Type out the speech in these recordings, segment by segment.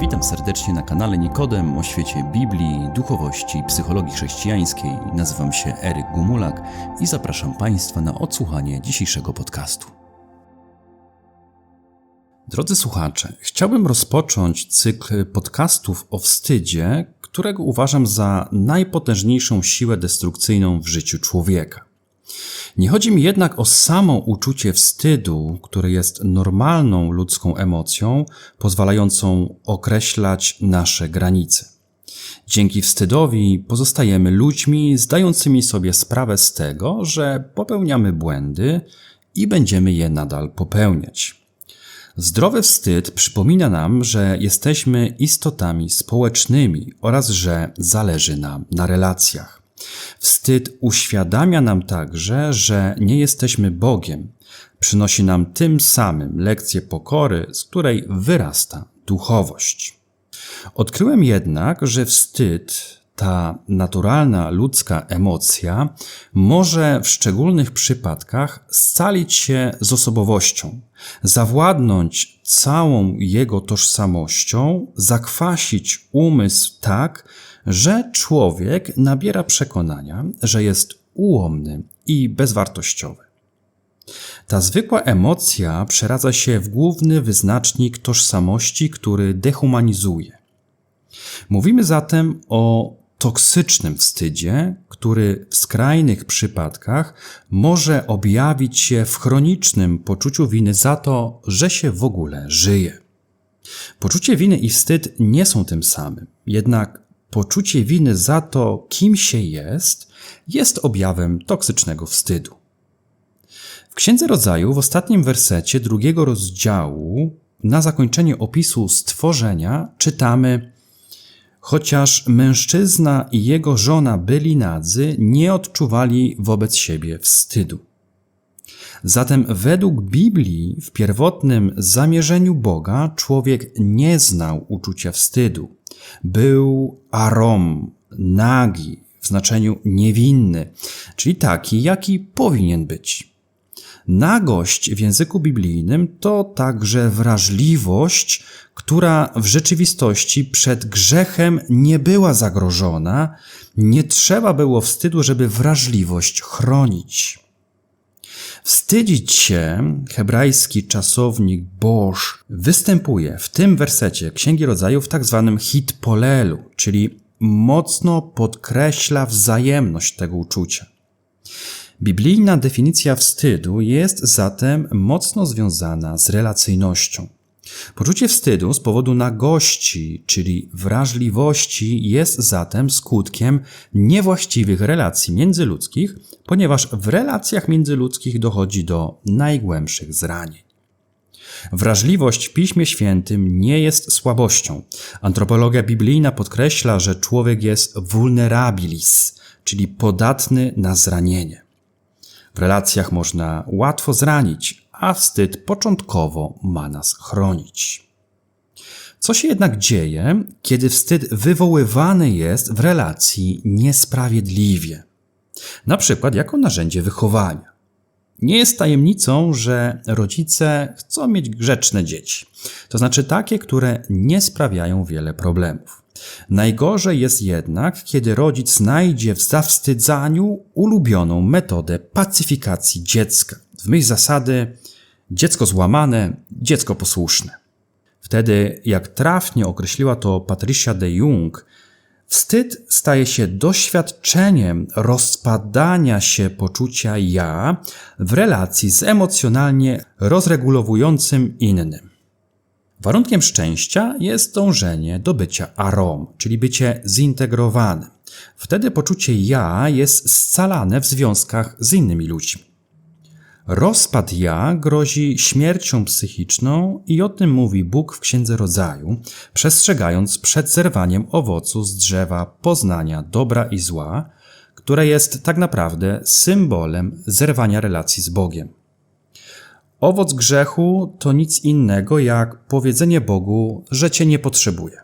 Witam serdecznie na kanale Nikodem o świecie Biblii, duchowości i psychologii chrześcijańskiej. Nazywam się Eryk Gumulak i zapraszam Państwa na odsłuchanie dzisiejszego podcastu. Drodzy słuchacze, chciałbym rozpocząć cykl podcastów o wstydzie, którego uważam za najpotężniejszą siłę destrukcyjną w życiu człowieka. Nie chodzi mi jednak o samo uczucie wstydu, które jest normalną ludzką emocją, pozwalającą określać nasze granice. Dzięki wstydowi pozostajemy ludźmi zdającymi sobie sprawę z tego, że popełniamy błędy i będziemy je nadal popełniać. Zdrowy wstyd przypomina nam, że jesteśmy istotami społecznymi oraz że zależy nam na relacjach. Wstyd uświadamia nam także, że nie jesteśmy Bogiem. Przynosi nam tym samym lekcję pokory, z której wyrasta duchowość. Odkryłem jednak, że wstyd, ta naturalna ludzka emocja, może w szczególnych przypadkach scalić się z osobowością, zawładnąć całą jego tożsamością, zakwasić umysł tak, że człowiek nabiera przekonania, że jest ułomny i bezwartościowy. Ta zwykła emocja przeradza się w główny wyznacznik tożsamości, który dehumanizuje. Mówimy zatem o toksycznym wstydzie, który w skrajnych przypadkach może objawić się w chronicznym poczuciu winy za to, że się w ogóle żyje. Poczucie winy i wstyd nie są tym samym, jednak poczucie winy za to, kim się jest, jest objawem toksycznego wstydu. W Księdze Rodzaju w ostatnim wersecie drugiego rozdziału, na zakończenie opisu stworzenia, czytamy: Chociaż mężczyzna i jego żona byli nadzy, nie odczuwali wobec siebie wstydu. Zatem według Biblii w pierwotnym zamierzeniu Boga człowiek nie znał uczucia wstydu. Był arom, nagi, w znaczeniu niewinny, czyli taki, jaki powinien być. Nagość w języku biblijnym to także wrażliwość, która w rzeczywistości przed grzechem nie była zagrożona, nie trzeba było wstydu, żeby wrażliwość chronić. Wstydzić się, hebrajski czasownik boż, występuje w tym wersecie Księgi Rodzaju w tak zwanym hitpolelu, czyli mocno podkreśla wzajemność tego uczucia. Biblijna definicja wstydu jest zatem mocno związana z relacyjnością. Poczucie wstydu z powodu nagości, czyli wrażliwości, jest zatem skutkiem niewłaściwych relacji międzyludzkich, ponieważ w relacjach międzyludzkich dochodzi do najgłębszych zranień. Wrażliwość w Piśmie Świętym nie jest słabością. Antropologia biblijna podkreśla, że człowiek jest vulnerabilis, czyli podatny na zranienie. W relacjach można łatwo zranić, a wstyd początkowo ma nas chronić. Co się jednak dzieje, kiedy wstyd wywoływany jest w relacji niesprawiedliwie? Na przykład jako narzędzie wychowania. Nie jest tajemnicą, że rodzice chcą mieć grzeczne dzieci, to znaczy takie, które nie sprawiają wiele problemów. Najgorzej jest jednak, kiedy rodzic znajdzie w zawstydzaniu ulubioną metodę pacyfikacji dziecka. W myśl zasady dziecko złamane, dziecko posłuszne. Wtedy, jak trafnie określiła to Patricia de Jung, wstyd staje się doświadczeniem rozpadania się poczucia ja w relacji z emocjonalnie rozregulowującym innym. Warunkiem szczęścia jest dążenie do bycia arom, czyli bycie zintegrowanym. Wtedy poczucie ja jest scalane w związkach z innymi ludźmi. Rozpad ja grozi śmiercią psychiczną i o tym mówi Bóg w Księdze Rodzaju, przestrzegając przed zerwaniem owocu z drzewa poznania dobra i zła, które jest tak naprawdę symbolem zerwania relacji z Bogiem. Owoc grzechu to nic innego jak powiedzenie Bogu, że Cię nie potrzebuje.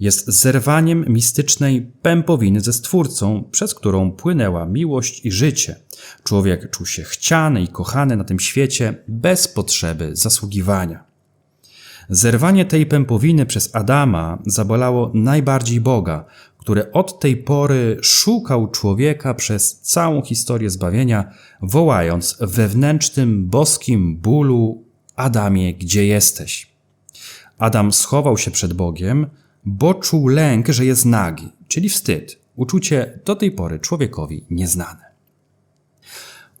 Jest zerwaniem mistycznej pępowiny ze Stwórcą, przez którą płynęła miłość i życie. Człowiek czuł się chciany i kochany na tym świecie bez potrzeby zasługiwania. Zerwanie tej pępowiny przez Adama zabolało najbardziej Boga, który od tej pory szukał człowieka przez całą historię zbawienia, wołając wewnętrznym boskim bólu: Adamie, gdzie jesteś? Adam schował się przed Bogiem, bo czuł lęk, że jest nagi, czyli wstyd, uczucie do tej pory człowiekowi nieznane.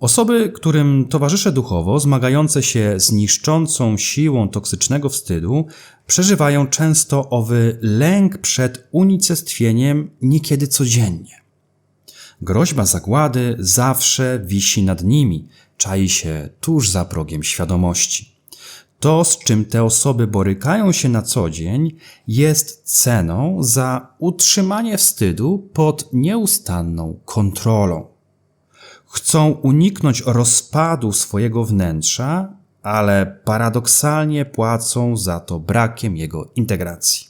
Osoby, którym towarzyszę duchowo, zmagające się z niszczącą siłą toksycznego wstydu, przeżywają często owy lęk przed unicestwieniem niekiedy codziennie. Groźba zagłady zawsze wisi nad nimi, czai się tuż za progiem świadomości. To, z czym te osoby borykają się na co dzień, jest ceną za utrzymanie wstydu pod nieustanną kontrolą. Chcą uniknąć rozpadu swojego wnętrza, ale paradoksalnie płacą za to brakiem jego integracji.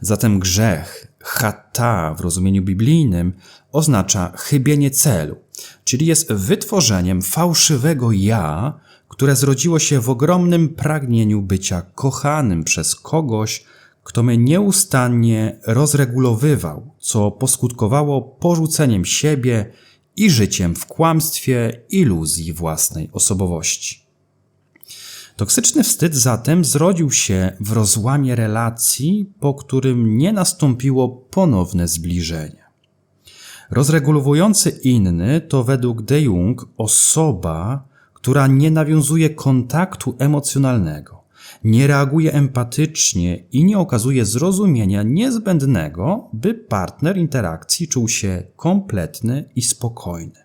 Zatem grzech, chata w rozumieniu biblijnym, oznacza chybienie celu, czyli jest wytworzeniem fałszywego ja, które zrodziło się w ogromnym pragnieniu bycia kochanym przez kogoś, kto mnie nieustannie rozregulowywał, co poskutkowało porzuceniem siebie i życiem w kłamstwie iluzji własnej osobowości. Toksyczny wstyd zatem zrodził się w rozłamie relacji, po którym nie nastąpiło ponowne zbliżenie. Rozregulowujący inny to według De Jong osoba, która nie nawiązuje kontaktu emocjonalnego, nie reaguje empatycznie i nie okazuje zrozumienia niezbędnego, by partner interakcji czuł się kompletny i spokojny.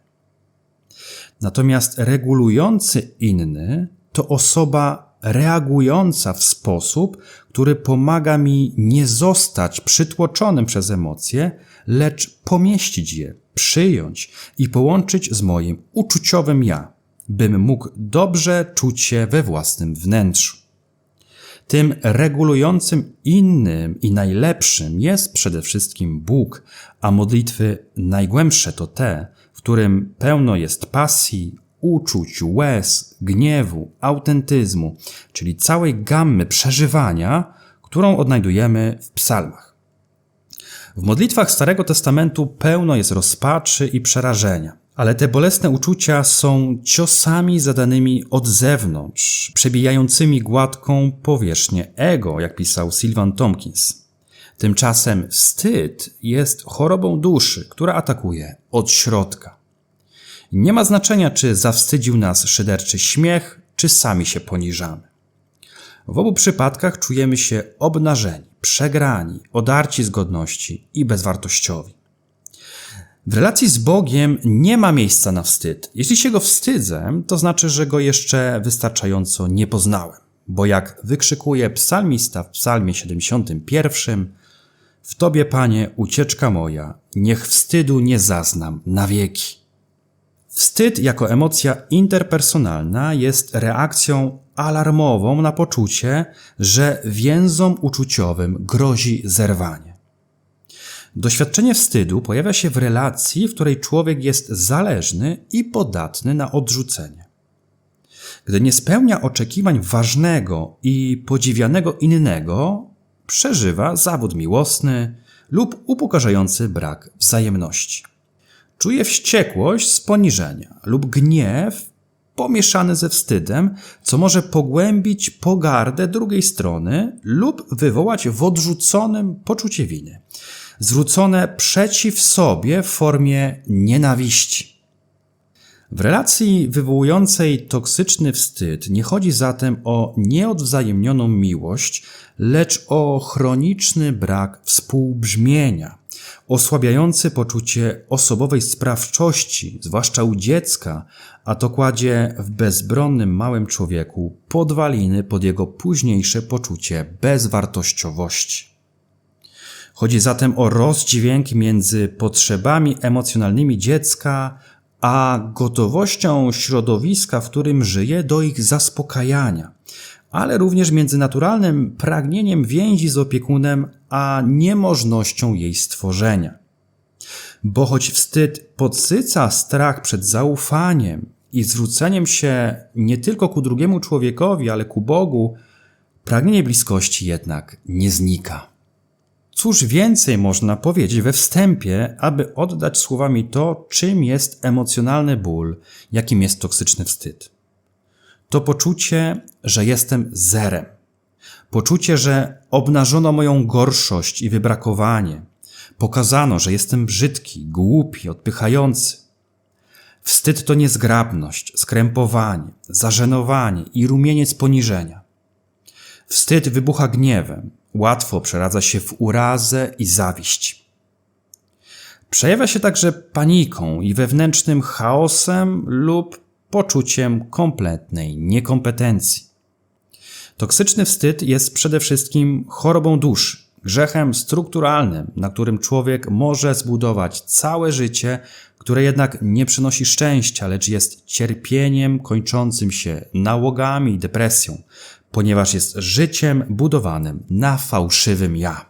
Natomiast regulujący inny to osoba reagująca w sposób, który pomaga mi nie zostać przytłoczonym przez emocje, lecz pomieścić je, przyjąć i połączyć z moim uczuciowym ja, bym mógł dobrze czuć się we własnym wnętrzu. Tym regulującym innym i najlepszym jest przede wszystkim Bóg, a modlitwy najgłębsze to te, w którym pełno jest pasji, uczuć, łez, gniewu, autentyzmu, czyli całej gammy przeżywania, którą odnajdujemy w psalmach. W modlitwach Starego Testamentu pełno jest rozpaczy i przerażenia. Ale te bolesne uczucia są ciosami zadanymi od zewnątrz, przebijającymi gładką powierzchnię ego, jak pisał Sylvan Tompkins. Tymczasem wstyd jest chorobą duszy, która atakuje od środka. Nie ma znaczenia, czy zawstydził nas szyderczy śmiech, czy sami się poniżamy. W obu przypadkach czujemy się obnażeni, przegrani, odarci z godności i bezwartościowi. W relacji z Bogiem nie ma miejsca na wstyd. Jeśli się go wstydzę, to znaczy, że go jeszcze wystarczająco nie poznałem. Bo jak wykrzykuje psalmista w psalmie 71, w Tobie, Panie, ucieczka moja, niech wstydu nie zaznam na wieki. Wstyd jako emocja interpersonalna jest reakcją alarmową na poczucie, że więzom uczuciowym grozi zerwanie. Doświadczenie wstydu pojawia się w relacji, w której człowiek jest zależny i podatny na odrzucenie. Gdy nie spełnia oczekiwań ważnego i podziwianego innego, przeżywa zawód miłosny lub upokarzający brak wzajemności. Czuje wściekłość z poniżenia lub gniew pomieszany ze wstydem, co może pogłębić pogardę drugiej strony lub wywołać w odrzuconym poczucie winy zwrócone przeciw sobie w formie nienawiści. W relacji wywołującej toksyczny wstyd nie chodzi zatem o nieodwzajemnioną miłość, lecz o chroniczny brak współbrzmienia, osłabiający poczucie osobowej sprawczości, zwłaszcza u dziecka, a to kładzie w bezbronnym małym człowieku podwaliny pod jego późniejsze poczucie bezwartościowości. Chodzi zatem o rozdźwięk między potrzebami emocjonalnymi dziecka a gotowością środowiska, w którym żyje, do ich zaspokajania, ale również między naturalnym pragnieniem więzi z opiekunem, a niemożnością jej stworzenia. Bo choć wstyd podsyca strach przed zaufaniem i zwróceniem się nie tylko ku drugiemu człowiekowi, ale ku Bogu, Pragnienie bliskości jednak nie znika. Cóż więcej można powiedzieć we wstępie, aby oddać słowami to, czym jest emocjonalny ból, jakim jest toksyczny wstyd? To poczucie, że jestem zerem. Poczucie, że obnażono moją gorszość i wybrakowanie. Pokazano, że jestem brzydki, głupi, odpychający. Wstyd to niezgrabność, skrępowanie, zażenowanie i rumieniec poniżenia. Wstyd wybucha gniewem, łatwo przeradza się w urazę i zawiść. Przejawia się także paniką i wewnętrznym chaosem lub poczuciem kompletnej niekompetencji. Toksyczny wstyd jest przede wszystkim chorobą duszy, grzechem strukturalnym, na którym człowiek może zbudować całe życie, które jednak nie przynosi szczęścia, lecz jest cierpieniem kończącym się nałogami i depresją, ponieważ jest życiem budowanym na fałszywym ja.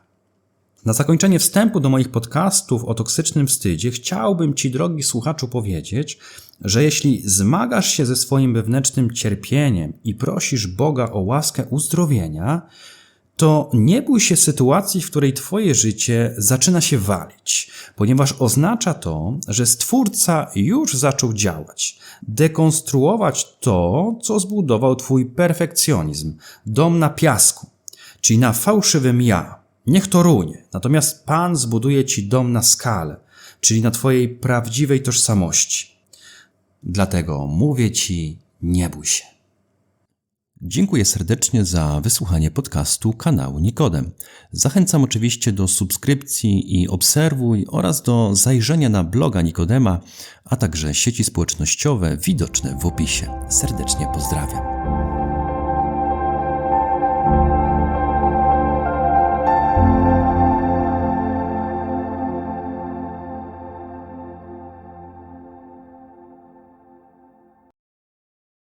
Na zakończenie wstępu do moich podcastów o toksycznym wstydzie chciałbym Ci, drogi słuchaczu, powiedzieć, że jeśli zmagasz się ze swoim wewnętrznym cierpieniem i prosisz Boga o łaskę uzdrowienia, to nie bój się sytuacji, w której Twoje życie zaczyna się walić, ponieważ oznacza to, że Stwórca już zaczął działać, dekonstruować to, co zbudował Twój perfekcjonizm, dom na piasku, czyli na fałszywym ja. Niech to runie, natomiast Pan zbuduje Ci dom na skalę, czyli na Twojej prawdziwej tożsamości. Dlatego mówię Ci, nie bój się. Dziękuję serdecznie za wysłuchanie podcastu kanału Nikodem. Zachęcam oczywiście do subskrypcji i obserwuj oraz do zajrzenia na bloga Nikodema, a także sieci społecznościowe widoczne w opisie. Serdecznie pozdrawiam.